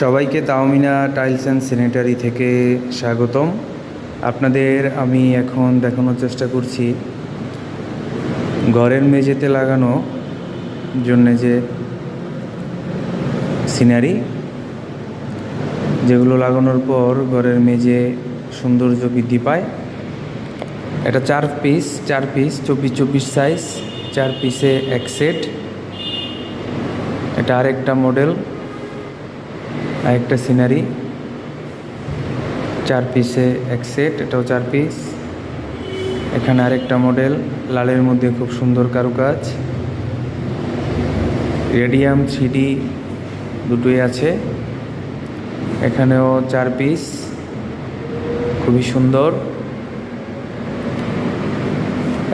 সবাইকে তাওমিনা tiles and sanitary থেকে স্বাগতম। আপনাদের আমি এখন দেখানোর চেষ্টা করছি ঘরের মেঝেতে লাগানো জন্যে যে সিনারি, যেগুলো লাগানোর পর ঘরের মেঝে সৌন্দর্য বৃদ্ধি পায়। এটা চার পিস চার পিস, চব্বিশ চব্বিশ সাইজ চার পিসে এক সেট এটা আরেকটা মডেল আরেকটা সিনারি চার পিসে এক সেট এটাও চার পিস এখানে আরেকটা মডেল লালের মধ্যে খুব সুন্দর কারুকাজ। রেডিয়াম থ্রিডি দুটোই আছে। এখানেও চার পিস খুবই সুন্দর।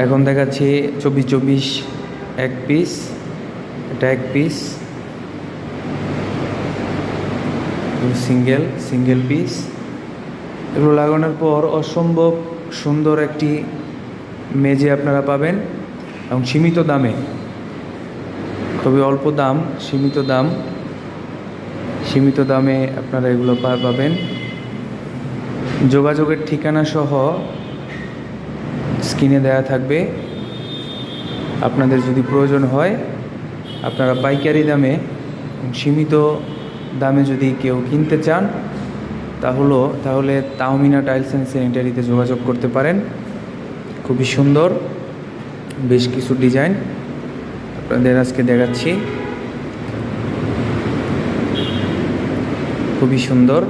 এখন দেখাচ্ছি চব্বিশ চব্বিশ এক পিস এটা এক পিস সিঙ্গেল সিঙ্গেল পিস। এগুলো লাগানোর পর অসম্ভব সুন্দর একটি মেজে আপনারা পাবেন এবং সীমিত দামে। খুবই অল্প দাম, সীমিত দাম। সীমিত দামে আপনারা এগুলো পাবেন। যোগাযোগের ঠিকানা সহ স্ক্রিনে দেওয়া থাকবে। আপনাদের যদি প্রয়োজন হয়, আপনারা পাইকারি দামে সীমিত দামে যদি কেউ কিনতে চান, তাহলে তাহলে তাওমিনা টাইলস অ্যান্ড স্যানিটারিতে যোগাযোগ করতে পারেন। খুবই সুন্দর, বেশ কিছু ডিজাইন। আপনাদের আজকে দেখাচ্ছি। খুবই সুন্দর।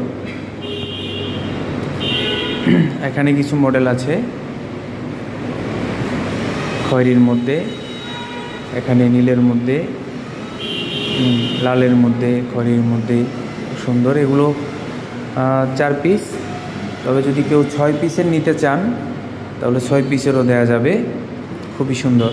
এখানে কিছু মডেল আছে। খয়েরির মধ্যে, এখানে নীলের মধ্যে। লালের মধ্যে খয়েরির মধ্যে, সুন্দর। এগুলো চার পিস তবে যদি কেউ ছয় পিসের নিতে চান, তাহলে ছয় পিসেরও দেয়া যাবে। খুবই সুন্দর।